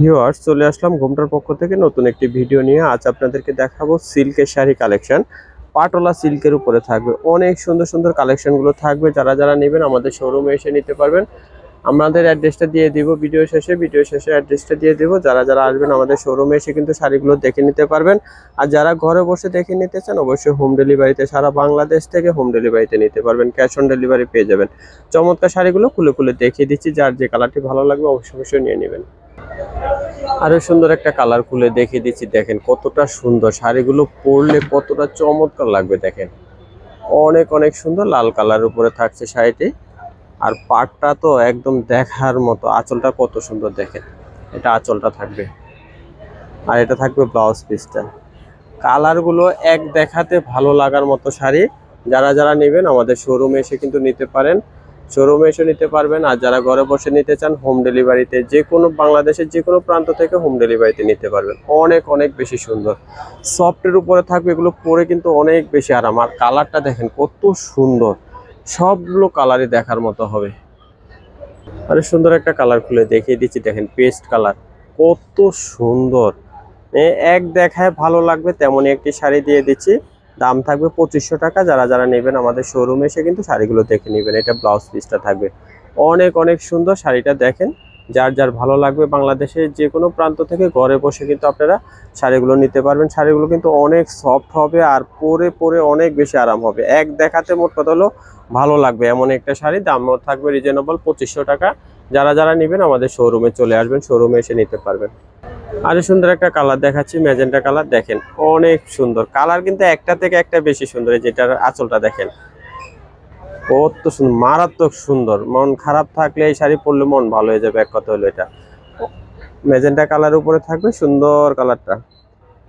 Viewers, চলে আসলাম ঘুমটার পক্ষ থেকে নতুন একটি ভিডিও নিয়ে। আজ আপনাদেরকে দেখাবো সিল্কের শাড়ি কালেকশন। পাটোলা সিল্কের উপরে থাকবে। অনেক সুন্দর সুন্দর কালেকশনগুলো থাকবে। যারা যারা নেবেন আমাদের শোরুমে এসে নিতে পারবেন। আমাদের অ্যাড্রেসটা দিয়ে দিব ভিডিও শেষে। ভিডিও শেষে অ্যাড্রেসটা দিয়ে দিব। যারা যারা আসবেন আমাদের শোরুমে এসে কিন্তু শাড়িগুলো দেখে নিতে পারবেন। আর যারা ঘরে বসে দেখে নিতে চান, অবশ্যই হোম ডেলিভারিতে সারা বাংলাদেশ থেকে হোম ডেলিভারিতে নিতে পারবেন। ক্যাশ অন ডেলিভারি পেয়ে যাবেন। চমৎকার শাড়িগুলো খুলে খুলে দেখিয়ে দিচ্ছি। যার যে কালারটি ভালো লাগবে, অবশ্যই অবশ্যই নিয়ে নেবেন। আরও সুন্দর একটা কালার খুলে দেখিয়ে দিচ্ছি, দেখেন কতটা সুন্দর। শাড়িগুলো পরলে কতটা চমৎকার লাগবে, দেখেন। অনেক অনেক সুন্দর লাল কালার উপরে থাকছে শাড়িটি। আর পাটটা তো একদম দেখার মতো, আঁচলটা কত সুন্দর, দেখেন। এটা আঁচলটা থাকবে। আর এটা থাকবে ব্লাউজ পিসটা কালারগুলো এক দেখাতে ভালো লাগার মতো শাড়ি। যারা যারা নেবেন আমাদের শোরুমে এসে কিন্তু নিতে পারেন। শোরুমে এসে নিতে পারবেন। আর যারা ঘরে বসে নিতে চান হোম ডেলিভারিতে যে কোনো বাংলাদেশের যে কোনো প্রান্ত থেকে হোম ডেলিভারিতে নিতে পারবেন। অনেক অনেক বেশি সুন্দর। সফটের উপরে থাকবে এগুলো পরে কিন্তু অনেক বেশি আরাম। আর কালারটা দেখেন কত সুন্দর। সবগুলো কালারই দেখার মতো হবে। আরে সুন্দর একটা কালার খুলে দেখিয়ে দিচ্ছি, দেখেন পেস্ট কালার কত সুন্দর। এক দেখায় ভালো লাগবে, তেমনই একটি শাড়ি দিয়ে দিচ্ছি। দাম থাকবে পঁচিশশো টাকা। যারা যারা নেবেন আমাদের শোরুমে এসে কিন্তু শাড়িগুলো দেখে নেবেন। এটা ব্লাউজ পিসটা থাকবে। অনেক অনেক সুন্দর শাড়িটা দেখেন। যার যার ভালো লাগবে বাংলাদেশের যে কোনো প্রান্ত থেকে ঘরে বসে কিন্তু আপনারা শাড়িগুলো নিতে পারবেন। শাড়িগুলো কিন্তু অনেক সফট হবে আর পরে পরে অনেক বেশি আরাম হবে। এক দেখাতে মোট কথা হলো ভালো লাগবে। এমন একটা শাড়ি, দাম থাকবে রিজনেবল পঁচিশশো টাকা। যারা যারা নেবেন আমাদের শোরুমে চলে আসবেন। শোরুমে এসে নিতে পারবেন। আরে সুন্দর একটা কালার দেখাচ্ছি ম্যাজেন্টা কালার দেখেন অনেক সুন্দর। কালার কিন্তু একটা থেকে একটা বেশি সুন্দর যেটার আঁচলটা দেখেন। কত সুন্দর, মারাত্মক সুন্দর। মন খারাপ থাকলে এই শাড়ি পরলে মন ভালো হয়ে যাবে, এক কথা হলো এটা। ম্যাজেন্টা কালার উপরে থাকবে সুন্দর কালারটা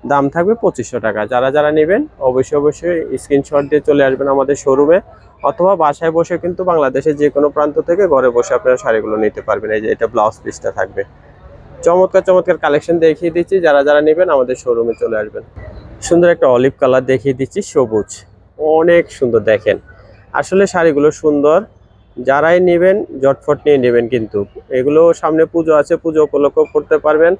দাম থাকবে পঁচিশশো টাকা। যারা যারা নেবেন, অবশ্যই অবশ্যই স্ক্রিনশট দিয়ে চলে আসবেন আমাদের শোরুমে অথবা বাসায় বসে কিন্তু বাংলাদেশের যে কোনো প্রান্ত থেকে ঘরে বসে আপনারা শাড়িগুলো নিতে পারবেন। এই যে এটা ব্লাউজ পিসটা থাকবে। চমৎকার চমৎকার কালেকশন দেখিয়ে দিচ্ছি। যারা যারা নেবেন আমাদের শোরুমে চলে আসবেন। সুন্দর একটা অলিভ কালার দেখিয়ে দিচ্ছি, সবুজ। অনেক সুন্দর দেখেন। আসলে শাড়িগুলো সুন্দর। যারাই নেবেন জটফট নিয়ে নেবেন কিন্তু। এগুলো সামনে পুজো আছে, পুজো উপলক্ষ করতে পারবেন।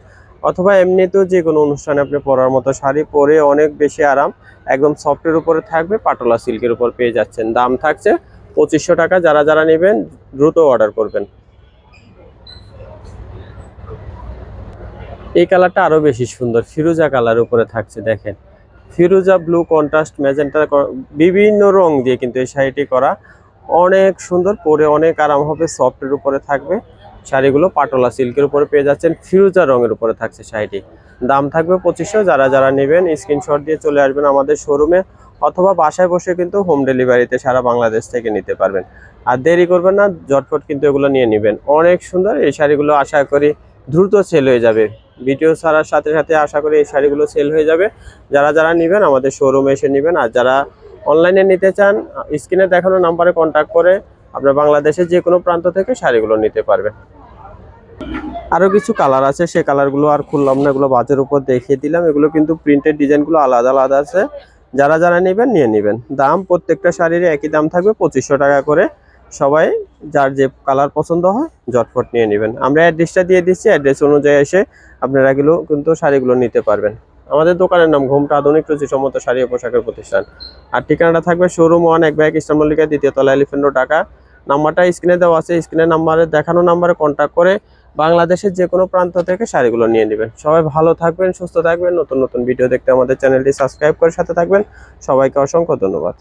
অথবা এমনিতেও যে কোনো অনুষ্ঠানে আপনি পরার মতো শাড়ি পরে অনেক বেশি আরাম। একদম সফটের উপরে থাকবে, পাটলা সিল্কের উপর পেয়ে যাচ্ছেন। দাম থাকছে পঁচিশশো টাকা। যারা যারা নেবেন, দ্রুত অর্ডার করবেন। এই কালারটা আরও বেশি সুন্দর। ফিরোজা কালার উপরে থাকছে, দেখেন। ফিরোজা, ব্লু কন্ট্রাস্ট ম্যাজেন্টা বিভিন্ন রং দিয়ে কিন্তু এই শাড়িটি করা অনেক সুন্দর। পরে অনেক আরাম হবে, সফটের উপরে থাকবে। শাড়িগুলো পাটোলা সিল্কের উপরে পেয়ে যাচ্ছেন। ফিরোজা রঙের উপরে থাকছে শাড়িটি। দাম থাকবে পঁচিশশো। যারা যারা নেবেন, স্ক্রিনশট দিয়ে চলে আসবেন আমাদের শোরুমে অথবা বাসায় বসে কিন্তু হোম ডেলিভারিতে সারা বাংলাদেশ থেকে নিতে পারবেন। আর দেরি করবেন না জটফট কিন্তু এগুলো নিয়ে নেবেন। অনেক সুন্দর, এই শাড়িগুলো আশা করি দ্রুত সেল হয়ে যাবে। ভিডিও ছাড়ার সাথে সাথে আশা করি এই শাড়িগুলো সেল হয়ে যাবে। যারা যারা নেবেন আমাদের শোরুমে এসে নেবেন। আর যারা অনলাইনে নিতে চান স্ক্রিনে দেখানো নাম্বারে কন্ট্যাক্ট করে আপনার বাংলাদেশের যে কোনো প্রান্ত থেকে শাড়িগুলো নিতে পারবেন। আরও কিছু কালার আছে, সে কালারগুলো আর খুললাম না, এগুলো বাজের উপর দেখিয়ে দিলাম। এগুলো কিন্তু প্রিন্টেড ডিজাইনগুলো আলাদা আলাদা আছে। যারা যারা নেবেন, নিয়ে নেবেন। দাম প্রত্যেকটা শাড়ির একই দাম থাকবে, পঁচিশশো টাকা করে। সবাই যার যে কালার পছন্দ হয় জটফট নিয়ে নেবেন। আমরা অ্যাড্রেসটা দিয়ে দিচ্ছি, অ্যাড্রেস অনুযায়ী এসে আপনারা এগুলো কিন্তু শাড়িগুলো নিতে পারবেন। আমাদের দোকানের নাম ঘুমটা আধুনিক রুচি সম্মত শাড়ি পোশাকের প্রতিষ্ঠান। আর ঠিকানাটা থাকবে শোরুম ওয়ান, এক ব্যাগ ইস্টার মল্লিকা, দ্বিতীয় তলা এলিফেন্ট ঢাকা। নাম্বারটা স্ক্রিনে দেওয়া আছে, স্ক্রিনের নাম্বারে দেখানো নাম্বারে কন্ট্যাক্ট করে বাংলাদেশের যে কোনো প্রান্ত থেকে শাড়িগুলো নিয়ে নেবেন। সবাই ভালো থাকবেন, সুস্থ থাকবেন, নতুন নতুন ভিডিও দেখতে আমাদের চ্যানেলটি সাবস্ক্রাইব করে সাথে থাকবেন। সবাইকে অসংখ্য ধন্যবাদ।